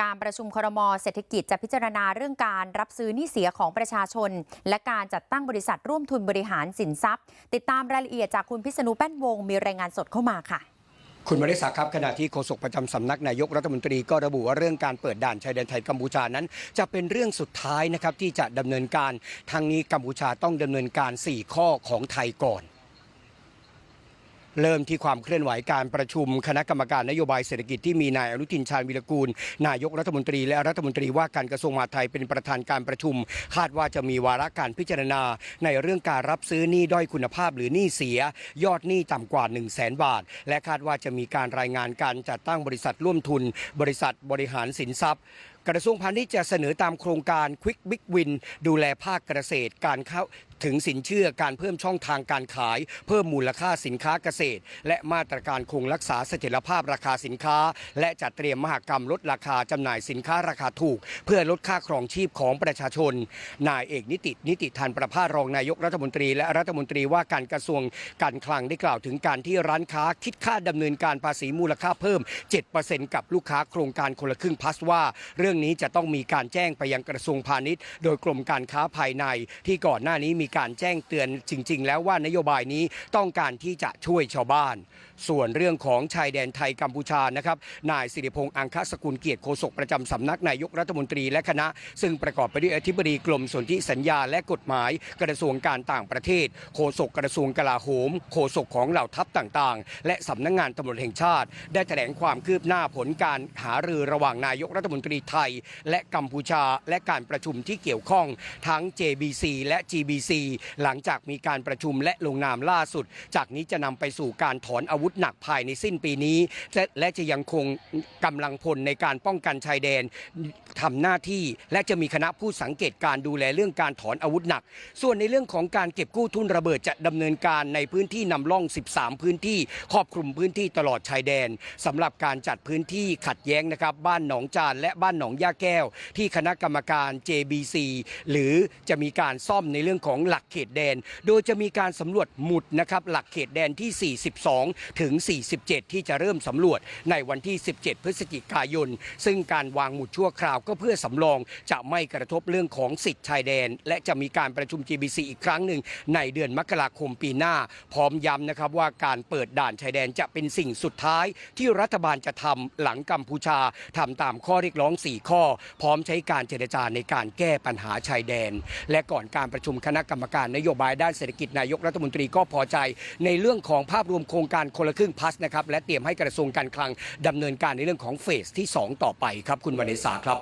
การประชุมครมเศรษฐกิจจะพิจารณาเรื่องการรับซื้อหนี้เสียของประชาชน และการจัดตั้งบริษัทร่วมทุนบริหารสินทรัพย์ ติดตามรายละเอียดจากคุณพิษณุแป้นวง มีรายงานสดเข้ามาค่ะคุณมริสาครับขณะที่โฆษกประจำสำนักนายกรัฐมนตรีก็ระบุว่าเรื่องการเปิดด่านชายแดนไทยกัมพูชานั้น จะเป็นเรื่องสุดท้ายนะครับที่จะดำเนินการทางนี้กัมพูชาต้องดำเนินการ 4 ข้อของไทยก่อน เริ่มที่ความเคลื่อนไหวการประชุมคณะกรรมการนโยบายเศรษฐกิจที่มีนายอนุทินชาญวิรกูล นายกรัฐมนตรีและรัฐมนตรีว่าการกระทรวงมหาดไทยเป็นประธานการประชุม คาดว่าจะมีวาระการพิจารณา ในเรื่องการรับซื้อหนี้ด้อยคุณภาพหรือหนี้เสีย ยอดหนี้ต่ำกว่า 1 0 0 0 0แสนบาท และคาดว่าจะมีการรายงานการจัดตั้งบริษัทร่วมทุน บริษัทบริหารสินทรัพย์ กระทรวงพาณิชย์จะเสนอตามโครงการ Quick Big Win ดูแลภาคเกษตรการเข้าถึงสินเชื่อการเพิ่มช่องทางการขาย เพิ่มมูลค่าสินค้าเกษตร และมาตรการคงรักษาเสถียรภาพราคาสินค้า และจัดเตรียมมหกรรมลดราคาจำหน่ายสินค้าราคาถูก เพื่อลดค่าครองชีพของประชาชน นายเอกนิตินิติธันประภาสรองนายกรัฐมนตรี และรัฐมนตรีว่าการกระทรวงการคลังได้กล่าวถึงการที่ร้านค้าคิดค่าดำเนินการภาษีมูลค่าเพิ่ม 7%กับลูกค้าโครงการคนละครึ่งพัสว่าเรื่องนี้จะต้องมีการแจ้งไปยังกระทรวงพาณิชย์ โดยกรมการค้าภายในที่ก่อนหน้านี้มีการแจ้งเตือนจริง ๆ แล้วว่านโยบายนี้ต้องการที่จะช่วยชาวบ้าน ส่วนเรื่องของชายแดนไทยกัมพูชานะครับนายสิริพงษ์อังคสกุลเกียรติโฆษกประจำสำนักนายกรัฐมนตรีและคณะ ซึ่งประกอบไปด้วยอธิบดีกรมสนธิสัญญาและกฎหมาย กระทรวงการต่างประเทศ โฆษกกระทรวงกลาโหม โฆษกของเหล่าทัพต่างๆ และสำนักงานตำรวจแห่งชาติ ได้แถลงความคืบหน้าผลการหารือระหว่างนายกรัฐมนตรีไทย และกัมพูชาและการประชุมที่เกี่ยวข้องทั้ง JBC และ GBC หลังจากมีการประชุมและลงนามล่าสุด จากนี้จะนำไปสู่การถอนอาวุธหนักภายในสิ้นปีนี้ และจะยังคงกำลังพลในการป้องกันชายแดนทำหน้าที่ และจะมีคณะผู้สังเกตการดูแลเรื่องการถอนอาวุธหนัก ส่วนในเรื่องของการเก็บกู้ทุนระเบิดจะดำเนินการในพื้นที่นำร่อง 13 พื้นที่ครอบคลุมพื้นที่ตลอดชายแดนสำหรับการจัดพื้นที่ขัดแย้งนะครับ บ้านหนองจานและบ้านหนองย่าแก้ว ที่คณะกรรมการ JBC หรือจะมีการซ่อมในเรื่องของหลักเขตแดน โดยจะมีการสำรวจหมุดนะครับหลักเขตแดนที่ 42 ถึง 47 ที่จะเริ่มสำรวจในวันที่ 17 พฤศจิกายน ซึ่งการวางหมุดชั่วคราวก็เพื่อสำรองจะไม่กระทบเรื่องของสิทธิชายแดน และจะมีการประชุม GBC อีกครั้งหนึ่งในเดือนมกราคมปีหน้า พร้อมย้ำนะครับว่าการเปิดด่านชายแดนจะเป็นสิ่งสุดท้ายที่รัฐบาลจะทำหลังกัมพูชาทำตามข้อเรียกร้อง 4ข้อ พร้อมใช้การเจรจาในการแก้ปัญหาชายแดน และก่อนการประชุมคณะกรรมการนโยบายด้านเศรษฐกิจนายกรัฐมนตรีก็พอใจ ในเรื่องของภาพรวมโครงการคนละครึ่งพัสนะครับและเตรียมให้กระทรวงการคลังดำเนินการในเรื่องของเฟสที่ 2 ต่อไปครับคุณวณิสาครับ